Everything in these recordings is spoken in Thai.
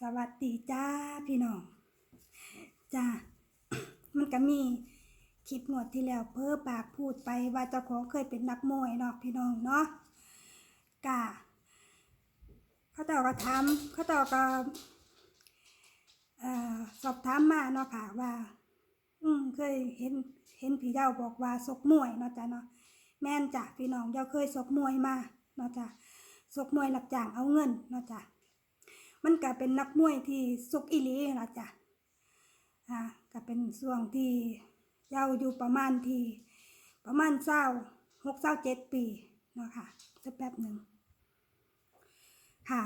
สวัสดีจ้าพี่น้องจ้ามันก็มีคลิปงวดที่แล้วเพ้อปากพูดไปว่าเจ้าของเคยเป็นนักมวยเนาะพี่น้องเนาะกะเขาต่าก็ถามเขาต่าก็สอบถามมาเนาะค่ะว่า อืมเคยเห็นเห็นพี่เจ้าบอกว่าสกมวยเนาะจ้ะเนาะแม่นจ้ะพี่น้องเจ้าเคยสกมวยมาเนาะจ้ะสกมวยหลับจ้างเอาเงินเนาะจ้ะ มันก็เป็นนักมวยที่สุกอีหลีนะจ๊ะอ่าก็เป็นช่วงที่เยาอยู่ประมาณที่ประมาณเศร้าหกเศร้าเจ็ดปีเนาะค่ะสักแป๊บหนึ่งค่ะ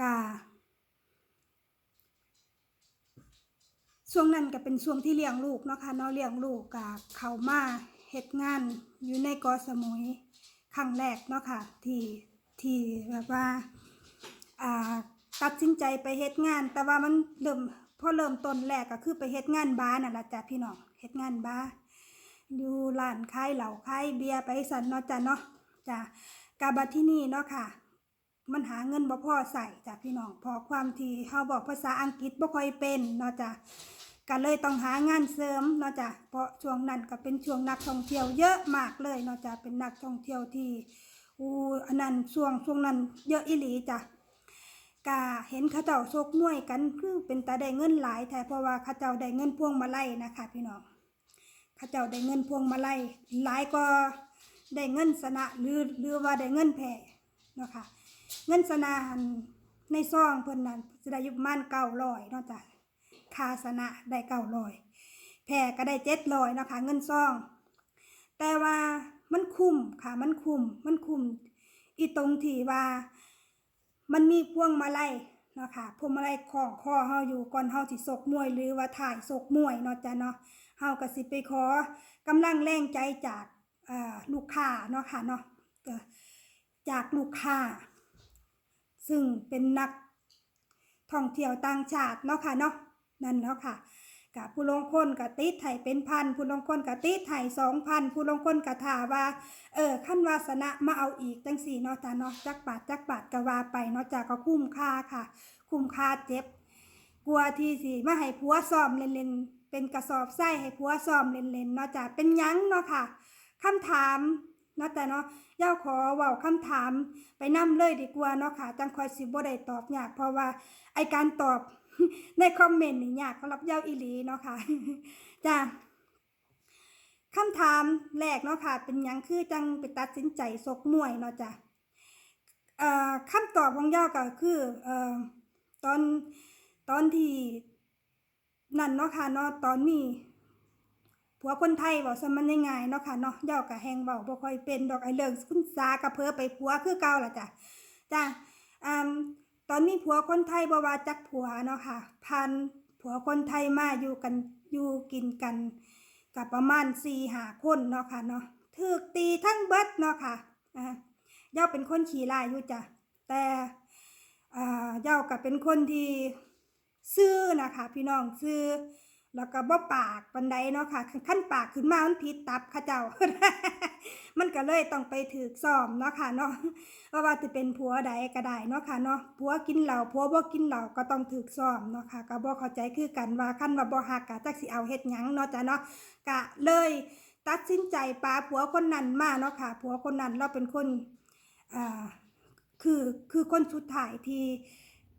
กาช่วงนั้นก็เป็นช่วงที่เลี้ยงลูกเนาะค่ะเนาะเลี้ยงลูกกะเขามาเฮ็ดงานอยู่ในกอสมุยครั้งแรกเนาะค่ะที่ที่แบบว่าอ่า ตัดสินใจไปเฮ็ดงาน แต่ว่ามันเริ่มพอเริ่มต้นแรกก็คือไปเฮ็ดงานบาร์นั่นล่ะจ้ะพี่น้องเฮ็ดงานบาร์อยู่ร้านขายเหล้าขายเบียร์ไปสั่นเนาะจ้ะเนาะจ้ะกาบัดที่นี่เนาะค่ะ มันหาเงินบ่พอใส่จ้ะพี่น้องเพอความที่เฮาบอกภาษาอังกฤษบ่ค่อยเป็นเนาะจ้ะก็เลยต้องหางานเสริมเนาะจ้ะเพราะช่วงนั้นก็เป็นช่วงนักท่องเที่ยวเยอะมากเลยเนาะจ้ะเป็นนักท่องเที่ยวที่อู้อันนั้นช่วงช่วงนั้นเยอะอีหลีจ้ะ กาเห็นเขาเจ้าโชกมวยกันคือเป็นตาได้เงินหลายแท้เพราะว่าเขาเจ้าได้เงินพวงมาไล่นะคะพี่น้องเขาเจ้าได้เงินพวงมาไล่หลายก็ได้เงินสนะหรือหรือว่าได้เงินแผ่เนาะค่ะเงินสนะหันในซองเพิ่นนั้นจะได้ยู่ประมาณเก้าร้อยนาะจ้ะค่าสนะได้เก้าร้อยแผ่ก็ได้เจ็ดร้อยเนาะค่ะเงินซอง แต่ว่ามันคุ้มค่ะมันคุ้มมันคุ้มอีตรงที่ว่า มันมีพวงมาลัยเนาะค่ะพวงมาลัยของคอเฮาอยู่ก่อนเฮาสิศกมวยหรือว่าถ่ายศกมวยเนาะจ้ะเนาะเฮาก็สิไปขอกำลังแรงใจจากลูกค้าเนาะค่ะเนาะจากลูกค้า ซึ่งเป็นนักท่องเที่ยวต่างชาติเนาะค่ะเนาะนั่นเนาะค่ะ กับผู้ลงคนกับติดไทยเป็นพันผู้ลงคนกับติดไทยสองพันผู้ลงคนกับถาว่า เออขั้นวาสนะมาเอาอีกจังสี่เนาะจ้าเนาะจักบาทจักบาทก็ว่าไปเนาะจ้าก็คุ้มค่าค่ะ คุ้มค่าเจ็บ กลัวที่สิมาให้ผัวซ้อมเล่นๆเป็นกระสอบไส้ให้ผัวซ้อมเล่นๆเนาะจ้าเป็นยั้งเนาะค่ะคำถามเนาะแต่เนาะย่าขอเว้าคำถามไปนํเลยดีกว่าเนาะค่ะจังคอยสิบ่ได้ตอบยากเพราะว่าไอการตอบ ในคอมเมนต์นี่ยากสำหรับย่าอีหลีเนาะค่ะจ้าคำถามแรกเนาะค่ะ เป็นยังคือจังไปตัดสินใจซกมวยเนาะจ้ะเอ่อคำตอบของย่าก็คืออตอนตอนที่นั่นเนาะค่ะเนาะตอนนี้ผัวคนไทยบอกซะมันง่ายๆเนาะค่ะเนาะย่าก็แฮงเว้าบ่ค่อยเป็นดอกไอเรื่องคุณสากระเพอไปผัวคือเก่าล่ะจ้ะจ้ะอ่า ตอนนี้ผัวคนไทยบวาจักผัวเนาะค่ะพันผัวคนไทยมาอยู่กันอยู่กินกันกับประมาณสี่หาคนเนาะค่ะเนาะถูกตีทั้งเบิดเนาะค่ะอ่าเย้าเป็นคนขี่ลายอยู่จ้ะแต่อ่าเย้ากับเป็นคนที่ซื่อนะคะพี่น้องซื่อ แล้วก็บ่ปากปันใดเนาะค่ะขั้นปากขึ้นมามันผิดตับข้าเจ้า มันก็เลยต้องไปถือซ่อมเนาะค่ะเนาะว่าว่าจะเป็นผัวใดก็ได้เนาะค่ะเนาะผัวกินเหล้าผัวบ่กินเหล้าก็ต้องถือซ่อมเนาะค่ะก็บ่เข้าใจคือกันว่าคันว่าบ่ฮักกะจักสิเอาเฮ็ดหยังเนาะจ้ะเนาะกะเลย ตัดสินใจปาผัวคนนั้นมาเนาะค่ะผัวคนนั้นเราเป็นคนอ่าคือคือคนสุดท้ายที่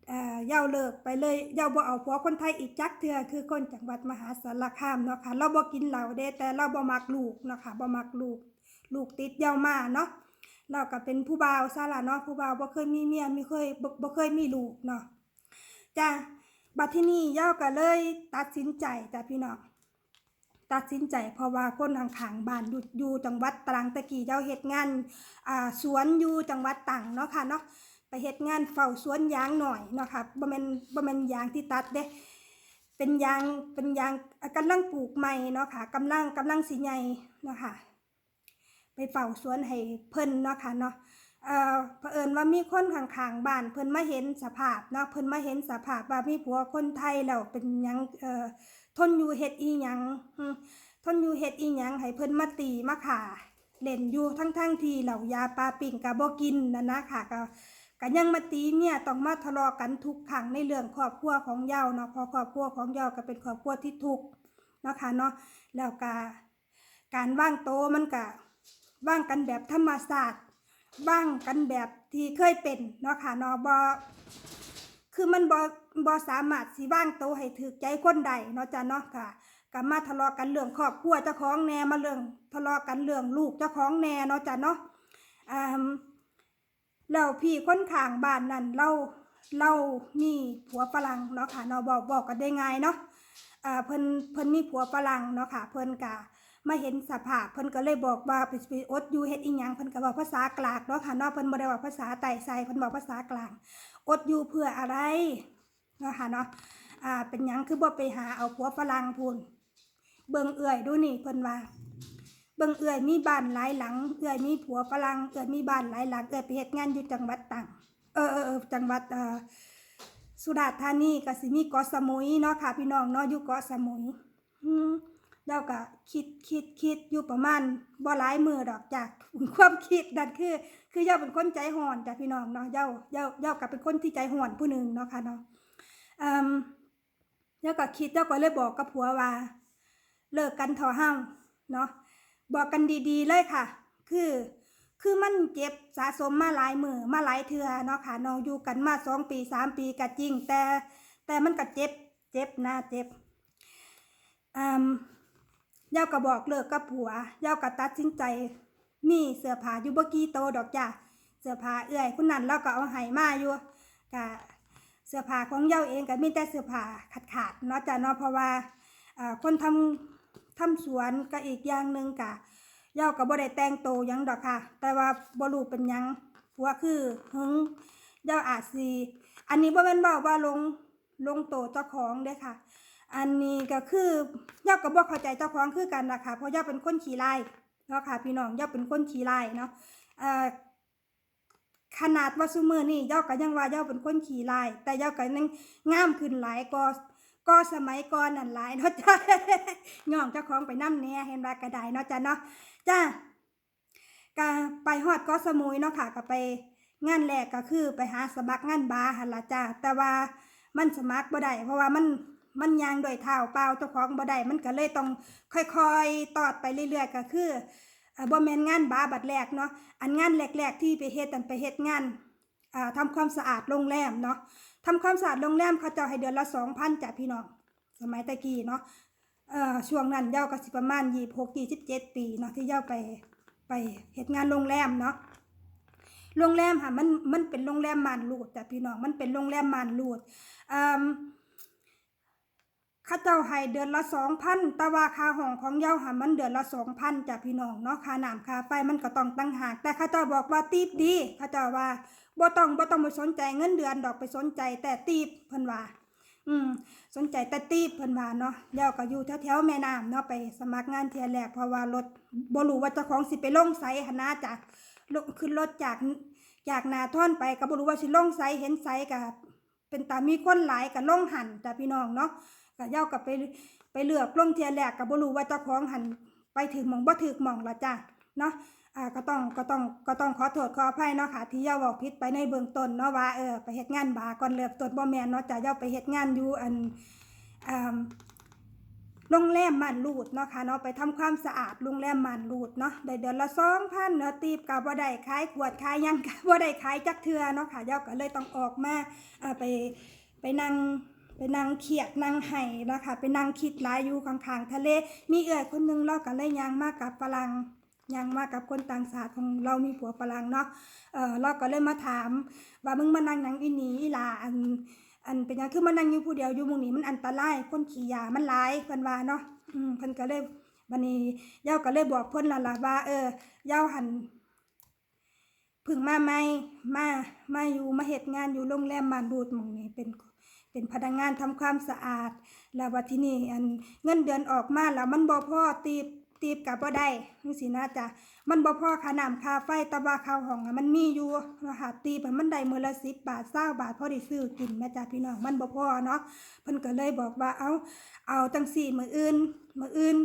เอ่อเย้าเลิกไปเลยเย้าบ่เอาผัวคนไทยอีกจักเทื่อคือคนจังหวัดมหาสารคามเนาะค่ะเราบ่กินเหล้าเด้แต่เราบ่มักลูกเนาะค่ะบ่มักลูก ลูกติดเย้ามาเนาะเราก็เป็นผู้บ่าวซะล่ะเนาะผู้บ่าวบ่เคยมีเมียไม่เคยบ่เคยมีลูกเนาะจ้ะบัดที่นี่เย้าก็เลยตัดสินใจจ้ะพี่น้องตัดสินใจเพราะว่าคนข้างบ้านอยู่อยู่จังหวัดตรังตะกี้เจ้าเฮ็ดงานอ่าสวนอยู่จังหวัดตรังเนาะค่ะเนาะ ไปเฮ็ดงานเฝ้าสวนยางหน่อยเนาะค่ะบ่แม่นบ่แม่นยางที่ตัดเด้เป็นยางเป็นยางอะกำลังปลูกใหม่เนาะค่ะกำลังกำลังสิใหญ่เนาะค่ะไปเฝ้าสวนให้เพิ่นเนาะค่ะเนาะเอ่อเผอิญว่ามีคนข้างๆบ้านเพิ่นมาเห็นสภาพเนาะเพิ่นมาเห็นสภาพว่ามีผัวคนไทยแล้วเป็นหยังเอ่อทนอยู่เฮ็ดอีหยังทนอยู่เฮ็ดอีหยังให้เพิ่นมาตีมาขาเล่นอยู่ทั้งๆที่เหล่ายาปลาปิ่งกะบ่กินนั่นนะค่ะก็ กก็ยังมาตีเนี่ยต้องมาทะเลาะกันทุกครั้งในเรื่องครอบครัวของเยาเนาะพอครอบครัวของเยาก็เป็นครอบครัวที่ทุกข์เนาะค่ะเนาะแล้วก็การว่างโตมันก็ว่างกันแบบธรรมศาสตร์ว่างกันแบบที่เคยเป็นเนาะค่ะเนาะบ่คือมันบ่บ่สามารถสิว่างโตให้ถูกใจคนใดเนาะจ้ะเนาะค่ะก็มาทะเลาะกันเรื่องครอบครัวเจ้าของแหน่มาเรื่องทะเลาะกันเรื่องลูกเจ้าของแหน่เนาะจ้ะเนาะอ่า แล้วพี่คนข้างบ้านนั่นเราเรามีผัวฝรั่งเนาะค่ะเนาะบอกบอกกันได้ง่ายเนาะอ่าเพิ่นเพิ่นมีผัวฝรั่งเนาะค่ะ เพิ่นกะมาเห็นสภาพเพิ่นก็เลยบอกว่าไปไปอดอยู่เฮ็ดอีหยังเพิ่นก็บอกภาษากลางเนาะค่ะเนาะเพิ่นบ่ได้บอกภาษาไต้ไซเพิ่นบอกภาษากลาง อดอยู่เพื่ออะไรเนาะค่ะเนาะอ่าเป็นหยังคือบ่ไปหาเอาผัวฝรั่งพูนเบิ่งเอื่อยดูนี่เพิ่นว่า เบิ่งเอื่อยมีบ้านหลายหลัง เอื่อยมีผัวฝรั่งเอื่อยมีบ้านหลายหลังเอื่อยไปเฮ็ดงานอยู่จังหวัดต่างเออเออเออจังหวัดเออสุราษฎร์ธานีก็สิมีเกาะสมุยเนาะค่ะพี่น้องเนาะอยู่เกาะสมุยอืมเราก็คิดคิดคิดอยู่ประมาณบ่หลายมือดอกจากความคิดนั่นคือ คือเจ้าเป็นคนใจห่อนจ้ะพี่น้องเนาะเจ้าเจ้าเจ้าก็เป็นคนที่ใจห่อนผู้หนึ่งเนาะค่ะเนาะอืมเจ้าก็คิดเจ้าก็เลยบอกกับผัวว่า เลิกกันเถอห้าเนาะ บอกกันดีๆเลยค่ะ คือ คือมันเจ็บสะสมมาหลายมือมาหลายเทือเนาะค่ะน้องอยู่กันมาสองปีสามปีก็จริง แต่ แต่มันก็เจ็บ เจ็บนะเจ็บอืมเย้าก็บอกเลิกกับผัวเย้าก็ตัดสินใจ มีเสื้อผ้าอยู่บ่กี่โตดอกจ้ะเสื้อผ้าเอื้อยคุณนันเราก็เอาให้มาอยู่กะเสื้อผ้าของเย้าเองก็มีแต่เสื้อผ้าขาดๆเนาะจ้ะเนาะเพราะว่าอ่าคนทำ ทำสวนก็อีกอย่างหนึ่งกะเย้าก็บ่ได้แต่งโตยังดอกค่ะ แต่ว่าบ่รู้เป็นยังผัวคือหึงเย้าอาจสิอันนี้บ่แม่นเว้าว่าลงลงโตเจ้าของเด้ค่ะ อันนี้ก็คือย้าก็บ่เข้าใจเจ้าของคือกันนะคะเพราะย้าเป็นคนขี้ไล่เนาะค่ะพี่น้องย้าเป็นคนขี้ไล่เนาะเอ่อขนาดว่าซุมื้อนี้เย้าก็ยังว่าย้าเป็นคนขี้ไล่แต่ย้าก็ยังงามขึ้นหลายกว่า ก็สมัยก่อนนั่นหลายเนาะจ้าย่องเจ้าของไปน้ำเนี่ยเห็นว่ากระไดเนาะจ้าเนาะจ้าก็ไปฮอดก็สมุยเนาะค่ะก็ไปงานแรกก็คือไปหาสมัครงานบาร์หันละจ้าแต่ว่ามันสมัครบ่ได้เพราะว่ามันมันยางโดวยเท้าเปล่าเจ้าของบ่ได้มันก็เลยต้องค่อยๆตอดไปเรื่อยๆก็คือเอ่อบ่แม่นงานบาร์บัดแรกเนาะอันงานแรกๆที่ไปเฮ็ดอันไปเฮ็ดงานอ่าทำความสะอาดโรงแรมเนาะ ทำความสะอาดโรงแรมเขาเจ้าให้เดือนละสองพันจ้ะพี่น้องสมัยตะกี้เนาะเอ่อช่วงนั้นเย้าก็สิประมาณยี่หกยี่สิบเจ็ดปีเนาะที่เย้าไปไปเหตุงานโรงแรมเนาะโรงแรมค่ะมันมันเป็นโรงแรมมานรูดจ้ะพี่น้องมันเป็นโรงแรมมานรูดอืมเข้าเจ้าให้เดือนละสองพันต่ว่าค่าห้องของเย้าค่ะมันเดือนละสองพันจ้ะพี่น้องเนาะค่าน้ำค่าไฟมันก็ต้องตั้งหาก แต่ข้าเจ้าบอกว่าตีบดีข้าเจ้าว่า บ่ต้องบ่ต้องไปสนใจเงินเดือนดอกไปสนใจ แต่ตีบเพิ่นว่าอืมสนใจแต่ตีบเพิ่นว่าเนาะเดี๋ยวก็อยู่แถวๆแม่น้ำเนาะไปสมัครงานเทียแรกเพราะว่ารถบ่รู้ว่าเจ้าของสิไปลงไสหนนะจ้ะลงขึ้นรถจากจากนาท่อนไปก็บ่รู้ว่าสิลงไสเห็นไสก็เป็นตามีคนหลายก็ลงหันจ้ะพี่น้องเนาะก็เย้าก็ไปไปเลือกลงเทียแรกก็บ่รู้ว่าเจ้าของหันไปถึงหม่องบ่ถึกหม่องละจ้ะเนาะ อ่าก็ต้องก็ต้องก็ต้องขอโทษขออภัยเนาะค่ะ ที่เย้าเว้าผิดไปในเบื้องต้นเนาะว่าเออไปเฮ็ดงานบาก่อนเริ่มต้นบ่แม่นเนาะจ้ะเย้าไปเฮ็ดงานอยู่อันอ่าโรงแรมม่านรูดเนาะค่ะเนาะไปทำความสะอาดโรงแรมม่านรูดเนาะได้เดือนละ2,000เนาะตีบก็บ่ได้ขายขวดขายยังก็บ่ได้ขายจักเทือเนาะค่ะเย้าก็เลยต้องออกมาอ่าไปไปนั่งไปนั่งเครียดนั่งไห้นะค่ะไปนั่งคิดหลายอยู่ข้างๆทะเล มีเอื้อยคนหนึงเราก็เลยยางมากับฝรั่ง ยังมากับคนต่างชาติของเรามีผัวฝรั่งเนาะเออเราก็เลยมาถาม ว่ามึงมานั่งหนังอีหนีอีลาอันอันเป็นยังคือมานั่งอยู่ผู้เดียวอยู่มุงนี้มันอันตรายคนขี่ยามันหลายเพิ่นว่าเนาะอืมเพิ่นก็เลยบัดนี้เย้าก็เลยบอกเพิ่นและล่ะว่า เออเย้าหันพึ่งมาใหม่มามาอยู่มาเฮ็ดงานอยู่โรงแรมมานบูดมองนี้เป็นเป็นพนักงานทำความสะอาด แล้วว่าที่นี่อันเงินเดือนออกมาแล้วมันบ่พอตีบ ตีบกับบ่ได้จังซี่นะจ๊ะมันบ่พอค่าน้ำค่าไฟแตะว่าข้าวห้องอะมันมีอยู่นะคะตีไปมันได้มื้อละ10บาท20บาทพอได้ซื้อกินแม่จ้าพี่น้องมันบ่พอเนาะเพิ่นก็เลยบอกว่าเอาเอาจังซี่มื้ออื่นมื้ออื่น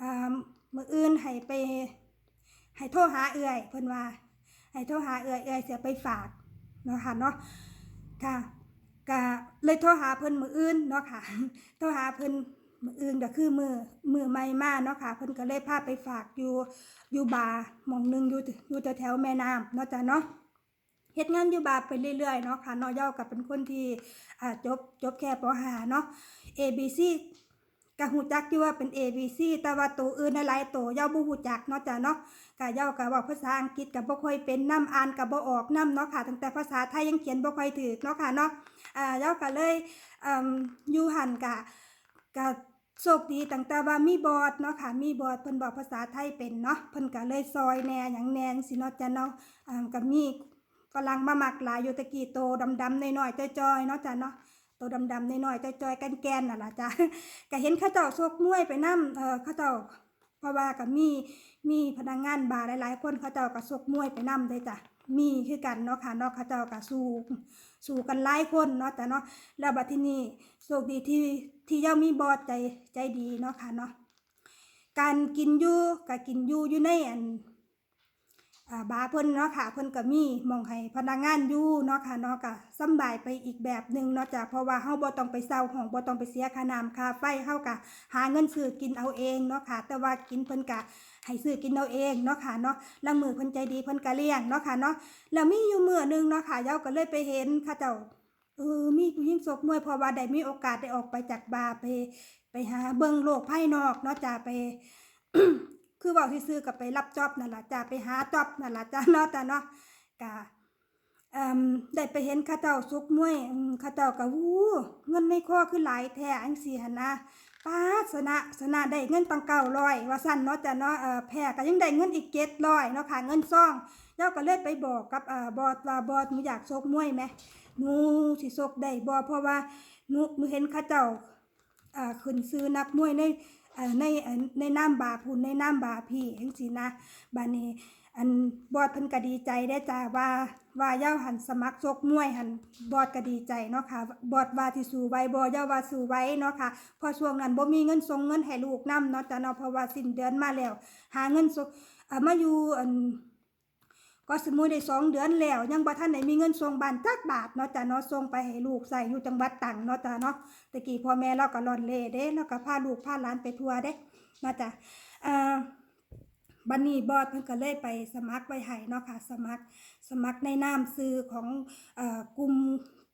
อ่ามื้ออื่นให้ไปให้โทรหาเอื้อยเพิ่นว่าให้โทรหาเอื้อยเอื้อยเสิไปฝากเนาะค่ะเนาะค่ะก็เลยโทรหาเพิ่นมืออื่นเนาะค่ะ โทรหาเพิ่น มืออื่นก็คือมือมือใหม่มาเนาะค่ะเพิ่นก็เลยพาไปฝากอยู่อยู่บาร์มองหนึงอยู่อยู่แถวแม่น้ำเนาะจ้ะเนาะเฮ็ดงานอยู่บาร์ไปเรื่อยๆเนาะค่ะเนาะเย้ากับเป็นคนที่อ่าจบจบแค่ป .5 เนาะ A B C ก็ฮู้จักอยู่ว่าเป็น A B C แต่ว่าตัวอื่นหลายตัวเย้าบ่ฮู้จักเนาะจ้ะเนาะก็เย้าก็เว้าภาษาอังกฤษก็บ่ค่อยเป็นนํอ่านก็บ่ออกนํเนาะค่ะตั้งแต่ภาษาไทยยังเขียนบ่ค่อยถูกเนาะค่ะเนาะอ่าเย้าก็เลยอ่ออยู่หันก็ก็ โชคดีตั้งแต่ว่ามีบอดเนาะค่ะ มีบอดเพิ่นบอกภาษาไทยเป็นเนาะเพิ่นก็เลยซอยแหน่หยังแหน่จังซี่เนาะจ้ะเนาะอ่าก็มีฝรั่งมามักหลายอยู่ตะกี้โตดำๆน้อยๆจ้อยๆเนาะจ้ะเนาะโตดำๆน้อยๆจ้อยๆแกนๆนั่นล่ะจ้ะก็เห็นเขาเจ้าซกมวยไปนํเออเขาเจ้าเพราะว่าก็มีมีพนักงานบาร์หลายๆคนเขาเจ้าก็ซกมวยไปนำได้จ้ะมีคือกันเนาะค่ะเนาะเขาเจ้าก็สู้สู้กันหลายคนเนาะแต่เนาะแล้วบัดทีนี้โชคดีที่ ที่เจ้ามีบอสใจใจดีเนาะค่ะเนาะการกินอยู่ก็กินอยู่อยู่ในอันอ่าบาเพิ่นเนาะค่ะเพิ่นก็มีมองให้พนักงานอยู่เนาะค่ะเนาะก็สำบายไปอีกแบบหนึ่งเนาะจ้ะเพราะว่าเฮาบ่ต้องไปเซาห้องบ่ต้องไปเสียค่าน้ำค่าไฟเฮาก็หาเงินซื้อกินเอาเองเนาะค่ะ แต่ว่ากินเพิ่นก็ให้ซื้อกินเอาเองเนาะค่ะเนาะลางมือเพิ่นใจดีเพิ่นก็เลี้ยงเนาะค่ะเนาะแล้วมีอยู่มื้อหนึงเนาะค่ะเย้าก็เลยไปเห็นเขาเจ้า เออมีผู้หญิงซกมวยเพราะว่าได้มีโอกาสได้ออกไปจากบาร์ไป ไปหาเบิ่งโลกภายนอกเนาะจ้าไป คือว้าซื่อๆก็ไปรับจอบนั่นล่ะจ้าไปหาจอบนั่นล่ะจ้าเนาะจ้าเนาะก็เอ่อได้ไปเห็นเขาเจ้าซกมวยอืมเขาเจ้าก็วู้เงินในคอคือหลายแท้จังซี่หั่นนะป้าสนะสนะได้เงินตังเก้าร้อยว่าสั้นเนาะจ้ะเนาะเอ่อแพ้ก็ยังได้เงินอีกเจ็ดร้อยเนาะค่ะเงินซ่องเจ้าก็เลยไปบอกกับอ่อบอสว่าบอสหนูอยากชกมวยไหม หนูสิชกได้บ่เพราะว่าหนูหนูเห็นเขาเจ้าอ่อขึ้นซื้อนักมวยในในในน้ำบาพุ่นในน้ำบาพี่จังซี่นะบานี้อันบอดเพิ่นก็ดีใจได้จ้าว่าว่าเย้าหันสมัครชกมวยหันบอดก็ดีใจเนาะค่ะบอดว่าที่สู้ไว้บ่เย้าว่าสู้ไว้เนาะค่ะพอช่วงนั้นบ่มีเงินส่งเงินให้ลูกนํเนาะจ้ะเนาะเพราะว่าสิ้นเดือนมาแล้ว หาเงินส่งเอ่อมาอยู่อัน ก็สมมุติได้สองเดือนแล้ว ยังบ่ทันได้มีเงินส่งบ้านจักบาทเนาะจ้ะเนาะส่งไปให้ลูกใส่อยู่จังหวัดตรังเนาะจ้ะเนาะตะกี้พ่อแม่เราก็ร่อนเล่เด้แล้วก็พาลูกพาหลานไปทัวร์เด้เนาะจ้ะอ่อบันนี้บอสเพิ่นก็เลยไปสมัครไว้ให้เนาะค่ะสมัครสมัครในนามซื้อของเอ่อกลุ่ม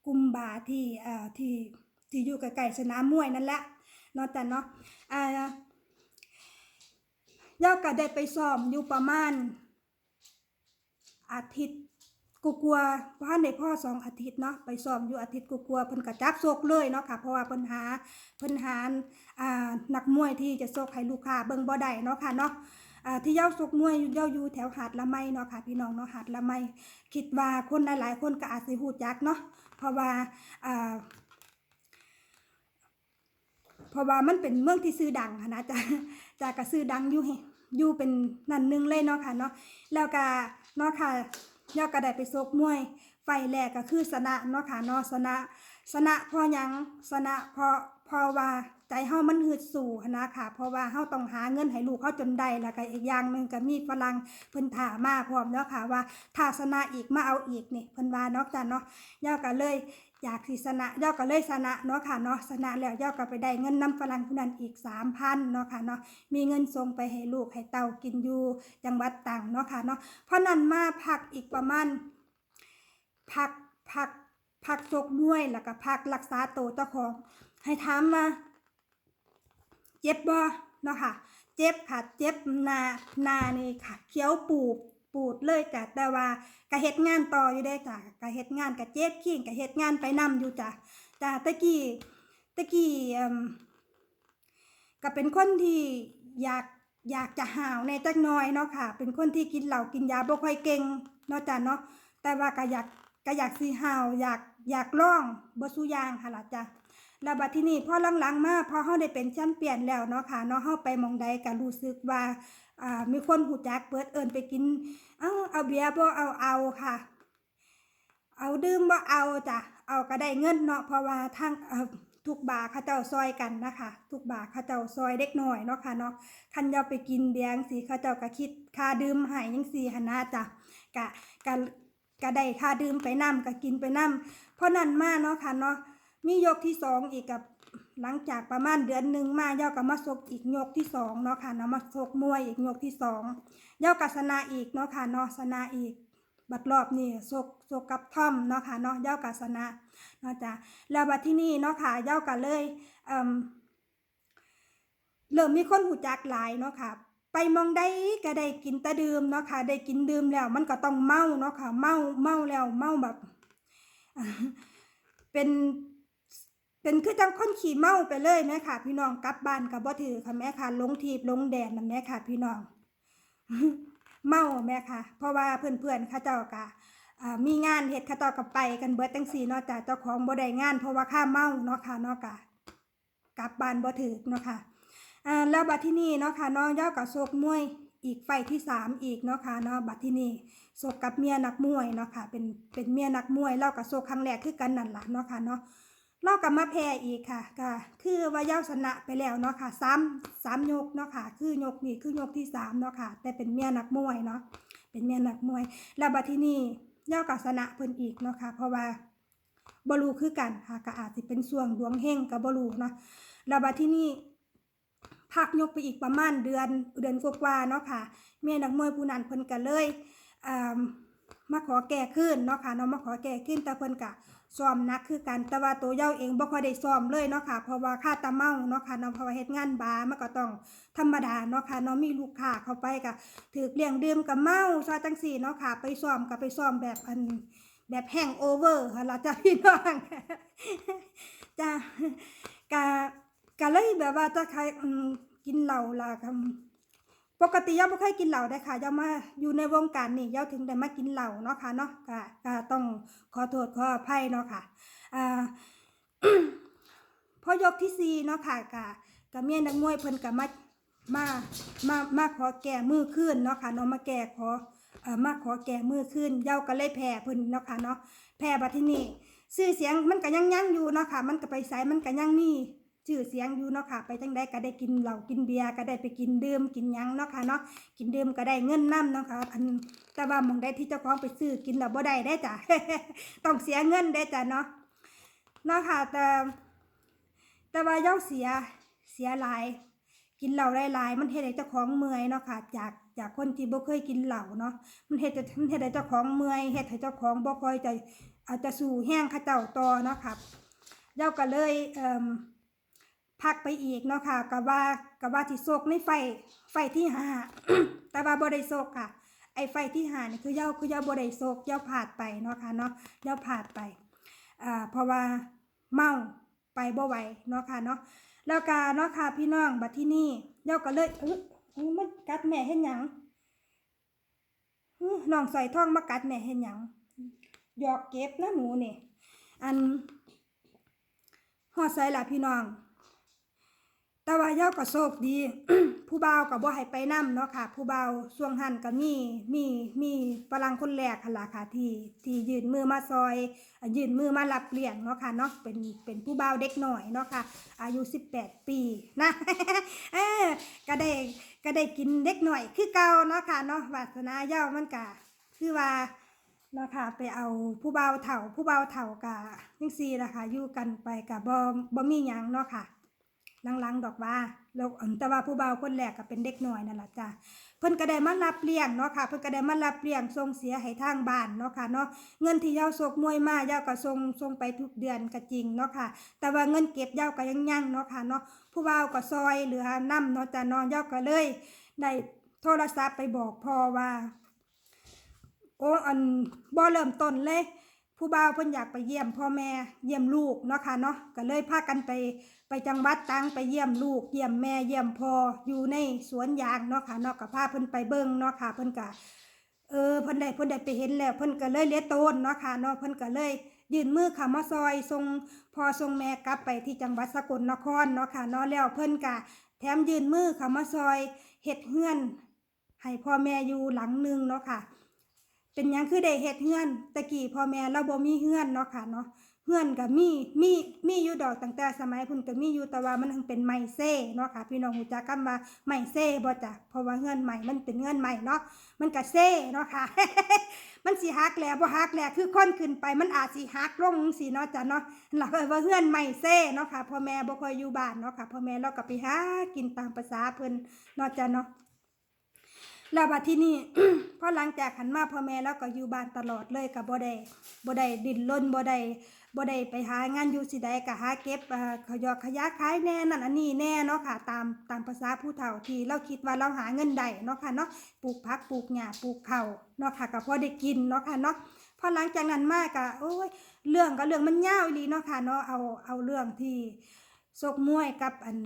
กลุ่มบาที่เอ่อที่ที่อยู่ใกล้ๆสนามมวยนั่นแหละเนาะจ้ะเนาะอ่าย้าก็ได้ไปซ้อมอยู่ประมาณ อาทิตย์กูกลัวเพราะในพ่อสองอาทิตย์เนาะไปซ้อมอยู่อาทิตย์กูกลัวเพิ่นก็จับโซกเลยเนาะค่ะเพราะว่าเพิ่นหาเพิ่นหาอ่านักมวยที่จะโซกให้ลูกค้าเบิ่งบ่ได้เนาะค่ะเนาะอ่าที่เย้าซกมวยเย้าอยู่แถวหาดละไมเนาะค่ะพี่น้องเนาะหาดละไมคิดว่าคนหลายๆคนก็อาจสิฮู้จักเนาะเพราะว่าอ่าเพราะว่ามันเป็นเมืองที่ชื่อดังนะจ๊ะจ้ะก็ชื่อดังอยู่อยู่เป็นนั่นหนึงเลยเนาะค่ะเนาะแล้วก็ เนาะค่ะเย้าก็ไดไปซกมวย ไฟแรกก็คือสนะเนาะค่ะเนาะสนะสนะพอยังสนะพอพอว่าใจเฮามันหืดสู่นะค่ะ เพราะว่าเฮาต้องหาเงินให้ลูกเฮาจนได้แล้วก็อีกอย่างหนึงก็มีฝรั่งเพิ่นถามมาพร้อมเนาะค่ะว่าถ้าสนะอีกมาเอาอีกนี่เพิ่นว่าเนาะจ้ะเนาะย่าก็เลย อยากสิสนะย่าก็เลยสนะเนาะค่ะเนาะสนะแล้วย่าก็ไปได้เงินน้ำฝรั่งผู้นั้นอีก3,000เนาะค่ะเนาะมีเงินส่งไปให้ลูกให้เต้ากินอยู่จังหวัดตรังเนาะค่ะเนาะเพราะนั้นมาพักอีกประมาณพักพักพักชกมวยแล้วก็พักรักษาตัวเจ้าของ ให้ถามมาเจ็บบ่เนาะค่ะ เจ็บค่ะเจ็บนานานี่ค่ะเขียวปู ปูดเลยจ้ะแต่ว่าก็เฮ็ดงานต่ออยู่ได้จ้ะก็เฮ็ดงานก็เจ็บขิงก็เฮ็ดงานไปนํอยู่จ้ะจ้ะตะกี้ตะกี้ก็เป็นคนที่อยากอยากจะหาวในจักน่อยเนาะค่ะ เป็นคนที่กินเหล้ากินยาบ่ค่อยเก่งเนาะจ้ะเนาะแต่ว่าก็อยากก็อยากสีหาวอยากอยากล่องบ่สู้ยางค่ะล่ะจ้ะ แล้วบัดที่นี่พอหลังๆมาพอเฮาได้เป็นแชมเปี้ยนแล้วเนาะค่ะเนาะเฮาไปมองใดก็รู้สึกว่าอ่ามีคนหูจักเปิดเอิ้นไปกิน เอาเอาเบียร์บ่เอาเอาค่ะ เอาดื่มบ่เอาจ้ะเอาก็ได้เงินเนาะเพราะว่าทางเอ่อทุกบาร์เขาเจ้าซอยกันนะคะ ทุกบาร์เขาเจ้าซอยเด็กน้อยเนาะค่ะเนาะคันเราไปกินเบียร์จั่งซี้เขาเจ้าก็คิดค่าดื่มให้จังซี่หั่นนะจ้ะกะกะก็ได้ค่าดื่มไปน้ำก็กินไปน้ำเพราะนั้นมาเนาะค่ะเนาะ มียกที่สองอีกกับหลังจากประมาณเดือนหนึ่งมาเย่าก็มาซกอีกยกที่สองเนาะค่ะเนาะมาซกมวยอีกยกที่สองเย่ากับสนาอีกเนาะค่ะเนาะสนาอีก บัดรอบนี่ซกซกกับท่อมเนาะค่ะเนาะเย่ากับสนะเนาะจ้ะแล้วบัดที่นี่เนาะค่ะเย่าก็เลยเอ่มเริ่มมีคนหูจักหลายเนาะค่ะ ไปมองได้ก็ได้กินแตะดื่มเนาะค่ะ ได้กินดื่มแล้ว มันก็ต้องเมาเนาะค่ะ เมาเมาแล้วเมาแบบ เป็น เป็นคือจังคนขี่เมาไปเลยแม่ค่ะ พี่น้องกลับบ้านกับบ่ถือค่ะแม่ค่ะลงทีบลงแดนนะแม่ค่ะ พี่น้อง เมาแม่ค่ะ เพราะว่าเพื่อนๆเขาเจ้ากะมีงานเฮ็ดเขาเจ้าก็ไปกันเบิดจังซี่เนาะจ้ะเจ้าของบ่ได้งาน เพราะว่าค่าเมาเนาะค่ะเนาะกะกลับบ้านบ่ถือเนาะค่ะแล้วบัดที่นี่เนาะค่ะเนาะย่อกับโศกมวยอีกไฟที่สามอีกเนาะค่ะเนาะบัดที่นี่โศกกับเมียนักมวยเนาะค่ะเป็นเป็นเมียนักมวยเล่ากับโศกครั้งแรกคือกันนั่นละเนาะค่ะเนาะ เล่ากับมาแพ้อีกค่ะก็คือว่าย่าชนะไปแล้วเนาะค่ะสามสามยกเนาะค่ะ คือยกนี่คือยกที่สามเนาะค่ะ แต่เป็นเมียนักมวยเนาะเป็นเมียนักมวย แล้วบัดที่นี่ย่ากับชนะเพิ่นอีกเนาะค่ะ เพราะว่าบรูคือกันค่ะก็อาจจะเป็นส่วงดวงเฮงกับบรูเนาะแล้วบัดที่นี่พักยกไปอีกประมาณเดือนเดือนกว่าๆเนาะค่ะแม่นักมวยผู้นั้นเพิ่นก็เลยอ่ามาขอแก้ขึ้นเนาะค่ะเนาะมาขอแก้ขึ้นแต่เพิ่นก็ ซ้อมนักคือกันแต่ว่าตัวเย้าเองบ่ค่อยได้ซ้อมเลยเนาะค่ะ เพราะว่าค่าตาเมาเนาะค่ะเนาะเพราะว่าเฮ็ดงานบาร์มันก็ต้องธรรมดาเนาะค่ะเนาะมีลูกค้าเข้าไปก็ถือเลี้ยงดื่มกับเมาซะจังซี่เนาะค่ะ ไปซ้อมก็ไปซ้อมแบบอันแบบแฮงโอเวอร์ค่ะล่ะจ้ะพี่น้องจ้ะกะก็เลยแบบว่าจะใครกินเหล้าล่ะครับ ปกติย่าไม่เคยกินเหล้าได้ค่ะย่ามาอยู่ในวงการนี่ย่าถึงได้มากินเหล้าเนาะค่ะเนาะก็ต้องขอโทษขออภัยเนาะค่ะอ่าพอยกที่สี่เนาะค่ะกะกะเมียนักมวยเพิ่นกะมามามามาขอแก้มือขึ้นเนาะค่ะเนาะมาแก้ขอเอ่อมาขอแก้มือขึ้นเย้าก็เลยแพ้เพิ่นเนาะค่ะเนาะแพ้บัดที่นี่ชื่อเสียงมันก็ยังยังอยู่เนาะค่ะ มันก็ไปไสมันก็ยังมี ชื่อเสียงอยู่เนาะค่ะ ไปจังใดก็ได้กินเหล้ากินเบียร์ก็ได้ไปกินดื่มกินยังเนาะค่ะเนาะกินดื่มก็ได้เงินนํเนาะค่ะอันแต่ว่ามองใดที่เจ้าของไปซื้อกินแล้วบ่ได้ได้จ้ะต้องเสียเงินได้จ้ะเนาะเนาะค่ะแต่ แต่ว่าเย้าเสียเสียหลายกินเหล้าหลายๆมันเฮ็ดให้เจ้าของเมื่อยเนาะค่ะ จากจากคนที่บ่เคยกินเหล้าเนาะมันเฮ็ดให้มันเฮ็ดให้เจ้าของเมื่อยเฮ็ดให้เจ้าของบ่ค่อยจะอาจจะสู่แห้งเขาเจ้าต่อเนาะค่ะเย้าก็เลยเอ่ม พักไปอีกเนาะค่ะก็ว่าก็ว่าสิโศกในไฟไฟที่หาแต่ว่าบ่ได้โศกค่ะ ไอ้ไฟที่หานี่คือเย้าคือเย้าบ่ได้โศกเย้าผ่านไปเนาะค่ะเนาะเย้าผ่านไปอ่าเพราะว่าเมาไปบ่ไหวเนาะค่ะเนาะแล้วก็เนาะค่ะพี่น้องบัดที่นี่เย้าก็เลยเอยเอยมันกัดแม่เฮ็ดหยังน้องใส่ท่องมากัดแม่เฮ็ดหยังหยอกเก็บนะหนูนี่อันฮอดใส่ละพี่น้อง แต่ว่าเย้าก็โชคดี ผู้บ่าวก็บ่ให้ไปนํเนาะค่ะ ผู้บ่าวช่วงหันก็มีมีมีฝรั่งคนแรกหั่นล่ะค่ะ ที่ที่ยืนมือมาซอยยืนมือมารับเลี้ยงเนาะค่ะเนาะเป็นเป็นผู้บ่าวเด็กหน่อยเนาะค่ะ อายุ 18 ปีนะเออก็ได้ก็ได้กินเด็กหน่อยคือเก่าเนาะค่ะเนาะวาสนาเย้ามันก็คือว่าเนาะค่ะไปเอาผู้บ่าวเฒ่า ผู้บ่าวเฒ่าก็จังซี่ล่ะค่ะอยู่กันไปก็บ่บ่มีหยังเนาะค่ะ ลังๆดอกว่าแล้วแต่ว่าผู้เบาคนแรกก็เป็นเด็กน้อยนั่นแหละจ้ะเพิ่นก็ได้มารับเลี้ยงเนาะค่ะเพิ่นก็ได้มารับเลี้ยงส่งเสียให้ทางบ้านเนาะค่ะเนาะเงินที่เย้าโศกมวยมาเย้าก็ส่งส่งไปทุกเดือนก็จริงเนาะค่ะ แต่ว่าเงินเก็บเย้าก็ยังยั่งเนาะค่ะเนาะผู้เบาก็ซอยเหลือน้ำเนาะจ้ะเนาะเย้าก็เลยได้โทรศัพท์ไปบอกพ่อว่าโอ้อันบ่เริ่มต้นเลย ผู้บ่าวเพิ่นอยากไปเยี่ยมพ่อแม่เยี่ยมลูกเนาะค่ะเนาะก็เลยพากันไป ไปจังหวัดตังไปเยี่ยมลูก เยี่ยมแม่เยี่ยมพ่ออยู่ในสวนยางเนาะค่ะเนาะก็พาเพิ่นไปเบิ่งเนาะค่ะเพิ่นก็เออเพิ่นได้เพิ่นได้ไปเห็นแล้วเพิ่นก็เลยเลี้ยโตนเนาะค่ะเนาะเพิ่นก็เลยยื่นมือขามาซอยส่งพ่อส่งแม่กลับไปที่จังหวัดสกลนครเนาะค่ะเนาะแล้วเพิ่นก็แถมยื่นมือขามาซอยเฮ็ดเฮือนให้พ่อแม่อยู่หลังหนึงเนาะค่ะ เป็นยังคือได้เฮ็ดเฮือนตะกี้พ่อแม่เราบ่มีเฮือนเนาะค่ะเนาะ เฮือนก็มีมีมีอยู่ดอกตั้งแต่สมัยพุ่นก็มีอยู่แต่ว่ามันถึงเป็นไม้เซ่เนาะค่ะพี่น้องฮู้จักคำว่าไม้เซ่บ่จ้ะเพราะว่าเฮือนใหม่มันเป็นเฮือนใหม่เนาะมันก็เซ่เนาะค่ะ มันสิฮักแล้วบ่ฮักแล้วคือคนขึ้นไปมันอาจสิฮักลงจังซี่เนาะจ้ะเนาะหลักเอ้ยว่าเฮือนใหม่เซ่เนาะค่ะพ่อแม่บ่ค่อยอยู่บ้านเนาะค่ะพ่อแม่เราก็ไปหากินตามภาษาเพิ่นเนาะจ้ะเนาะ แล้วบัดที่นี่ พอหลังจากหันมาพ่อแม่แล้วก็อยู่บ้านตลอดเลยกับบ่ได้บ่ได้ดิ้นรนบ่ได้บ่ได้ไปหางานอยู่สิใดก็หาเก็บเออขยอขยะขายแน่นั่นอันนี้แน่เนาะค่ะตามตามภาษาผู้เฒ่าที่เราคิดว่าเราหาเงินได้เนาะค่ะเนาะปลูกผักปลูกหญ้าปลูกข้าวเนาะค่ะก็พอได้กินเนาะค่ะเนาะพอหลังจากนั้นมาก็โอ้ยเรื่องก็เรื่องมันยาวอีหลีเนาะค่ะเนาะเอาเอาเรื่องที่ซกมวยกับอัน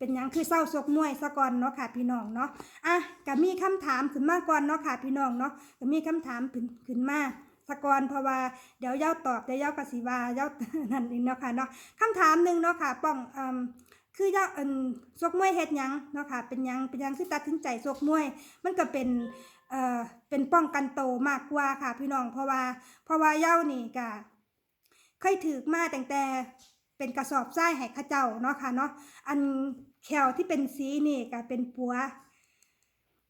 เป็นยังคือเศร้าซกมวยซะก่อนเนาะค่ะพี่น้องเนาะอะก็มีคำถามขึ้นมาก่อนเนาะค่ะพี่น้องเนาะก็มีคำถามขึ้นขึ้นมาสะก่อนเพราะว่าเดี๋ยวเย้าตอบเดี๋ยวเย้ากสิวาเย้านั่นเองเนาะค่ะเนาะคำถามหนึ่งเนาะค่ะป้องอ่มคือเย้าเอินซกมวยเฮ็ดยังเนาะค่ะเป็นยังเป็นยังคือตัดสินใจซกมวย มันก็เป็นเอ่อเป็นป้องกันโตมากกว่าค่ะพี่น้องเพราะว่าเพราะว่าเย้านี่ก็เคยถือมาแตั้งแต่เป็นกระสอบทรายให้ข้าเจ้าเนาะค่ะเนาะอัน แขวที่เป็นสีนี่ก็เป็นปัว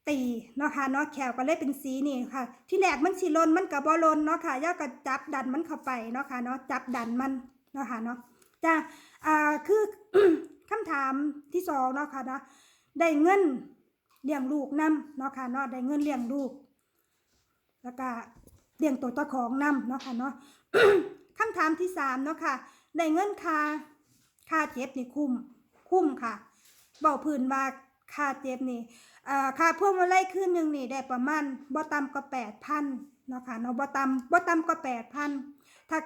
ตีเนาะค่ะเนาะแขวก็เลยเป็นสีนี่ค่ะ ที่แรกมันสิลนมันก็บ่ลนเนาะค่ะย่าก็จับดันมันเข้าไปเนาะค่ะเนาะจับดันมันเนาะค่ะเนาะจ้ะอ่าคือคำถามที่สองเนาะค่ะเนาะได้เงินเลี้ยงลูกนํเนาะค่ะเนาะได้เงินเลี้ยงลูก แล้วก็เลี้ยงตัวเจ้าของนํเนาะค่ะเนาะคำถามที่สามเนาะค่ะได้เงินค่าค่าเจ็บนี่คุ้มคุ้มค่ะ เบาพื้นว่าค่าเจ็บนี่อ่าค่าพวงมาไล่ขึ้นหนึ่งนี่ได้ประมาณบ่ต่ำก็แปดพันเนาะค่ะเนาะบ่ต่ำบ่ต่ำก็แปดพันถ้า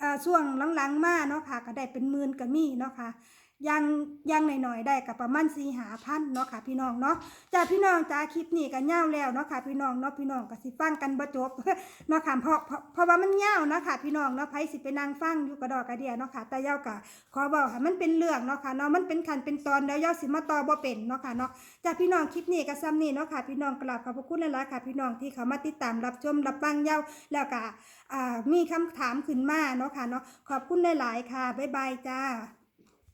อ่าช่วงหลังๆมาเนาะค่ะก็ได้เป็นหมื่นก็มีเนาะค่ะ ยังยังหน่อยๆได้ก็ประมาณสี่หาพันเนาะค่ะพี่น้องเนาะจ้าพี่น้องจ้าคลิปนี้ก็ยาแล้วเนาะค่ะพี่น้องเนาะพี่น้องก็สิฟังกันบ่จบเนาะค่ะเพราะเพราะเพราะว่ามันยาเนาะค่ะพี่น้องเนาะไผสิไปนั่งฟังอยู่กระดอกกระเดียเนาะค่ะแต่ยาก็ขอบอกค่ะมันเป็นเรื่องเนาะค่ะเนาะมันเป็นขั้นเป็นตอนแล้วยาสิมาต่อบ่เป็นเนาะค่ะเนาะจากพี่น้องคลิปนี้ก็ซ้ำนี่เนาะค่ะพี่น้องกราบขอบพระคุณหลายๆค่ะพี่น้องที่เขามาติดตามรับชมรับฟังเย้าแล้วก็มีคำถามขึ้นมาเนาะค่ะเนาะขอบคุณหลายๆค่ะบ๊ายบายจ้า